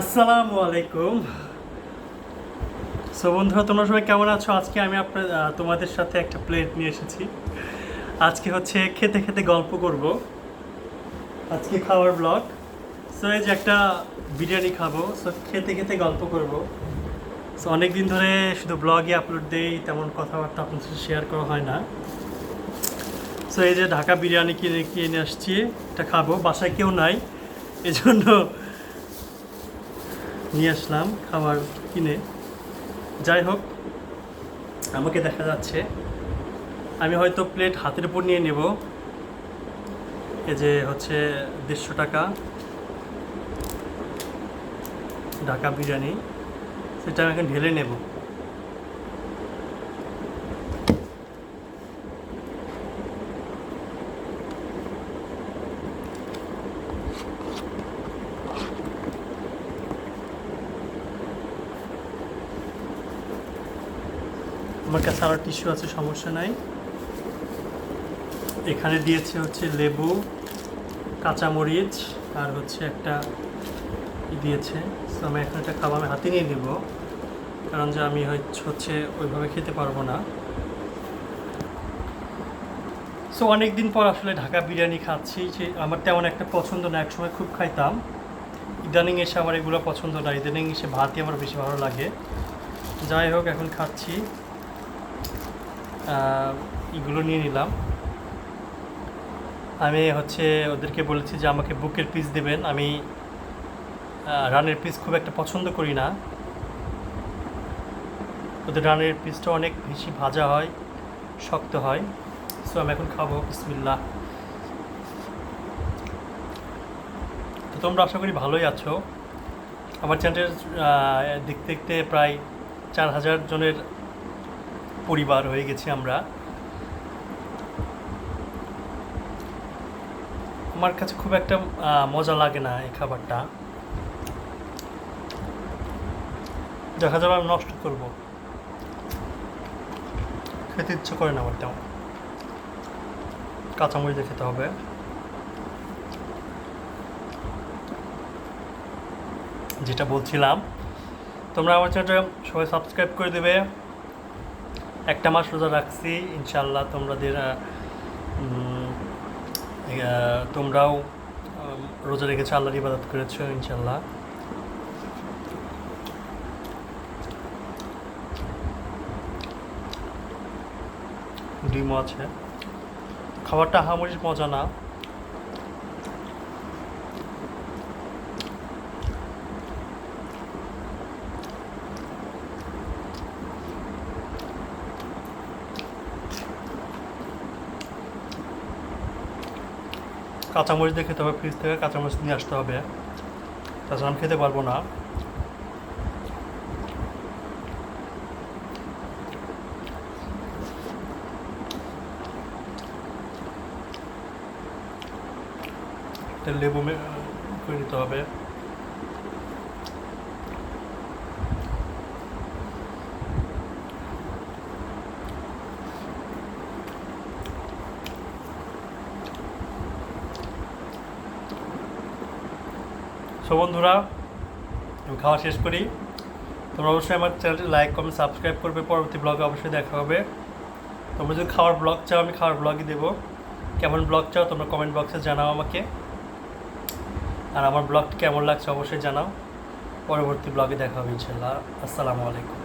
আসসালামু আলাইকুম। সো বন্ধুরা, তোমরা সবাই কেমন আছো? আজকে আমি আপনার তোমাদের সাথে একটা প্লেট নিয়ে এসেছি। আজকে হচ্ছে খেতে খেতে গল্প করব। আজকে খাওয়ার ব্লগ সো এই যে একটা বিরিয়ানি খাব। সো খেতে খেতে গল্প করব। সো অনেক দিন ধরে শুধু ব্লগে আপলোড দেই, তেমন কথাবার্তা আপনার সাথে শেয়ার করা হয় না। সো এই যে ঢাকা বিরিয়ানি কিনে কিনে আসছি, এটা খাব। বাসায় কেউ নাই। এজন্য নিয়ে আসলাম খাবার কিনে। যাই হোক, আমাকে দেখা যাচ্ছে। আমি হয়তো প্লেট হাতের উপর নিয়ে নেব। এই যে হচ্ছে দেড়শো টাকা। ঢাকা বিরিয়ানি, সেটা আমি এখন ঢেলে নেব। আমার কাছে আরও টিস্যু আছে, সমস্যা নাই। এখানে দিয়েছে হচ্ছে লেবু, কাঁচামরিচ, আর হচ্ছে একটা দিয়েছে। তো আমি এখন একটা খাবার আমি হাতে নিয়ে নেব, কারণ যে আমি হচ্ছে- ওইভাবে খেতে পারব না। সো অনেক দিন পর আসলে ঢাকা বিরিয়ানি খাচ্ছি, যে আমার তেমন একটা পছন্দ না, একসময় খুব খাইতাম। ইদানিং এসে আমার এগুলো পছন্দ না, ইদানিং এসে ভাতই আমার বেশি ভালো লাগে। যাই হোক, এখন খাচ্ছি। এগুলো নিয়ে নিলাম। আমি হচ্ছে ওদেরকে বলেছি যে আমাকে বুকের পিস দেবেন। আমি রানের পিস খুব একটা পছন্দ করি না। ওদের রানের পিসটা অনেক বেশি ভাজা হয়, শক্ত হয়। সো আমি এখন খাব বিসমিল্লা তো তোমরা আশা করি ভালোই আছো। আমার চ্যানেলের দেখতে দেখতে প্রায় চার হাজার জনের পরিবার হয়ে গেছি আমরা। আমার কাছে খুব একটা মজা লাগে না এই খাবারটা। দেখা যাবে আমি নষ্ট করব। খেতে ইচ্ছে করে না আমার তেমন। কাঁচামরিচ খেতে হবে। যেটা বলছিলাম, তোমরা আমার চ্যানেলটা সবাই সাবস্ক্রাইব করে দেবে। একটা মাস রোজা রাখছি ইনশাল্লাহ তোমাদের তোমরাও রোজা রেখেছো, আল্লাহর ইবাদত করেছ ইনশাল্লাহ ডিমও আছে। খাবারটা হামরির মজা না। কাঁচামরিচ দিয়ে খেতে হবে ফ্রিজ থেকে কাঁচামরিচ নিয়ে আসতে হবে। তাছাড়া আমি খেতে পারব না। লেবু করে নিতে হবে। সো বন্ধুরা খাওয়া শেষ করি। তোমরা অবশ্যই আমার চ্যানেলটি লাইক, কমেন্ট, সাবস্ক্রাইব করবে। পরবর্তী ব্লগে অবশ্যই দেখা হবে। তোমরা যদি খাওয়ার ব্লগ চাও, আমি খাওয়ার ব্লগই দেবো। কেমন ব্লগ চাও, তোমরা কমেন্ট বক্সে জানাও আমাকে। আর আমার ব্লগটি কেমন লাগছে, অবশ্যই জানাও। পরবর্তী ব্লগে দেখা হবে, ইনশাল্লাহ। আসসালামু আলাইকুম।